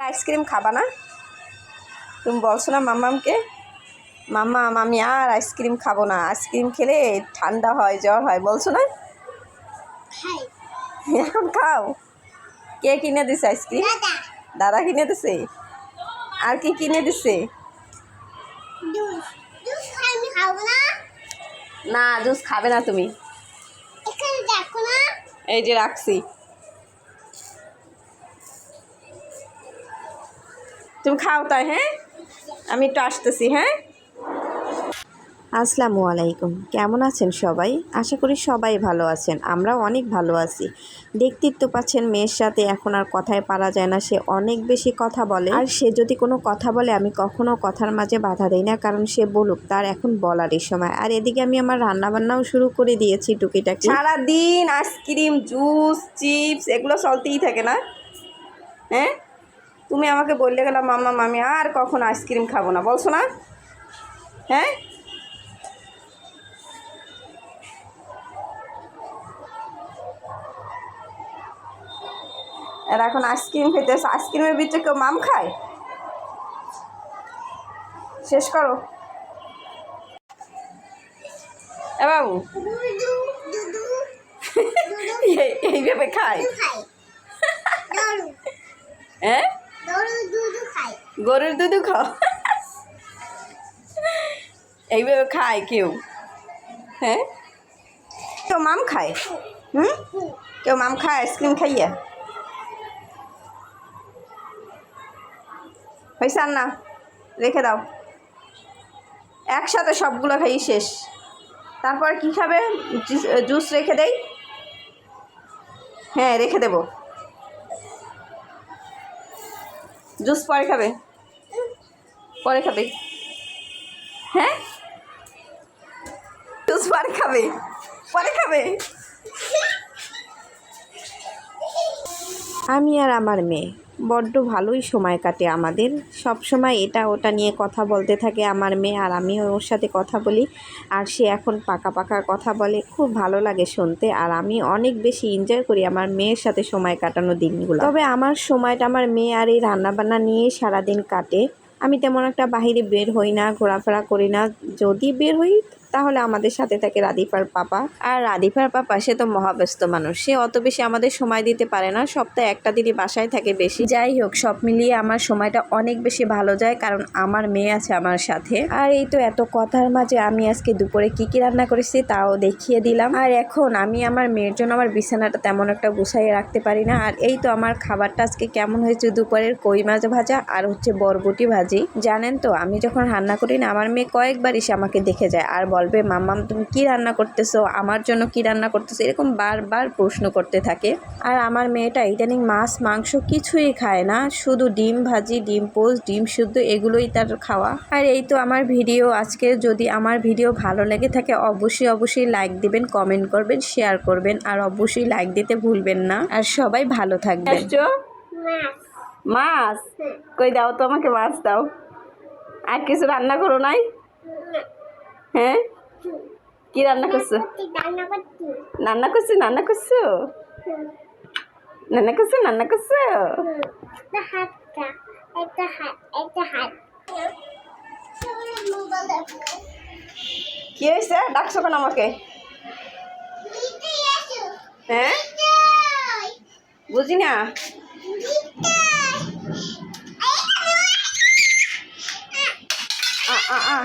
Ice cream খাবা না? তুমি বলছো না মাম্মামকে? মাম্মা আমি আর আইসক্রিম খাব না। আইসক্রিম খেলে ঠান্ডা হয় জ্বর হয় বলছো না? এখন খাও। কে কিনে দিছে আইসক্রিম? দাদা। কিনে দিছে? আর কি কিনে দিছে? না। জুস খাবে না তুমি। এই যে রাখছি। তুমি খাও তাই হ্যাঁ? আমি একটু আসতেছি হ্যাঁ? আসসালামু আলাইকুম। কেমন আছেন সবাই? আশা করি সবাই ভালো আছেন। আমরাও অনেক ভালো আছি। দেখতেই তো পাচ্ছেন মেয়ের সাথে এখন আর কথায় পারা যায় না। সে অনেক বেশি কথা বলে। আর সে যদি কোনো কথা বলে, আমি কখনো কথার মাঝে বাধা দেই না, কারণ সে বলুক তার এখন বলারই সময়। আর এদিকে আমি আমার রান্না বান্নাও শুরু করে দিয়েছি টুকিটাকি। সারাদিন আইসক্রিম, জুস, চিপস, এগুলো চলতেই থাকে না? হ্যাঁ? তুমি আমাকে বললে গেলাম মাম্মা মামি আর কখন আইসক্রিম খাব না। বলছো না? হ্যাঁ? আর এখন আইসক্রিম খেতে আইসক্রিমের ভিতরে কেউ মাম খায়? শেষ করো। এ বাবু। এইভাবে খায়? হ্যাঁ? গরুর দুধ খাও? এইভাবে খায় কেউ? হ্যাঁ? কেউ মাম খায়? হুম? কেউ মাম খায় আইসক্রিম খাইয়া? হয়েছে না রেখে দাও। একসাথে সবগুলো খাই, শেষ। তারপর কি খাবে? জুস রেখে দেই? হ্যাঁ রেখে দেবো। জুস পরে খাবে? পরে খাবে। হ্যাঁ? জুস পরে খাবে। পরে খাবে। আমি আর আমার মেয়ে বড্ড ভালোই সময় কাটে আমাদের। সব সময় এটা ওটা নিয়ে কথা বলতে থাকে আমার মেয়ে আর আমিও ওর সাথে কথা বলি আর সে এখন পাকা পাকা কথা বলে। খুব ভালো লাগে শুনতে আর আমি অনেক বেশি এনজয় করি আমার মেয়ের সাথে সময় কাটানো দিনগুলো। তবে আমার সময়টা আমার মেয়ে আর এই রান্নাবান্না নিয়েই সারাদিন কাটে। আমি তেমন একটা বাইরে বের হই না, ঘোরাফেরা করি না। যদি বের হই তাহলে আমাদের সাথে থাকে রাধিফার পাপা। আর রাধিফার পাপা, সে তো মহাব্যস্ত মানুষ। সে অত বেশি আমাদের সময় দিতে পারে না। সপ্তাহে একটা দিনই বাসায় থাকে বেশি। যাই হোক, সব মিলিয়ে আমার সময়টা অনেক বেশি ভালো যায়, কারণ আমার মেয়ে আছে আমার সাথে। আর এই তো এত কথার মাঝে আমি আজকে দুপুরে কি কি রান্না করেছি তাও দেখিয়ে দিলাম। আর এখন আমি আমার মেয়ের জন্য আমার বিছানাটা তেমন একটা গুছাইয়ে রাখতে পারি না। আর এই তো আমার খাবারটা আজকে কেমন হয়েছে দুপুরের কই মাছ ভাজা আর হচ্ছে বরবটি ভাজি। জানেন তো, আমি যখন রান্না করি না, আমার মেয়ে কয়েকবার এসে আমাকে দেখে যায়। আর বলবে মাম্মাম তুমি কি রান্না করতেছো? আমার জন্য কি রান্না করতেছো? এরকম বারবার প্রশ্ন করতে থাকে। আর আমার মেয়েটা ইদানিং মাছ মাংস কিছুই খায় না। শুধু ডিম ভাজি ডিম পোস্ট ডিম শুদ্ধ এগুলোই তার খাওয়া। আর এই তো আমার ভিডিও আজকে। যদি আমার ভিডিও ভালো লেগে থাকে অবশ্যই অবশ্যই লাইক দিবেন কমেন্ট করবেন শেয়ার করবেন। আর অবশ্যই লাইক দিতে ভুলবেন না। আর সবাই ভালো থাকবেন। মাছ। মাছ? কই দাও তো আমাকে মাছ দাও। আর কিছু রান্না করো নাই? হ্যাঁ? কি রান্না করছ? রান্না করছ। রান্না করছ রান্না করছ? রান্না করছ কি হয়েছে? ডাকছো কেন আমাকে? হ্যাঁ? বুঝি না আ, আ, আ।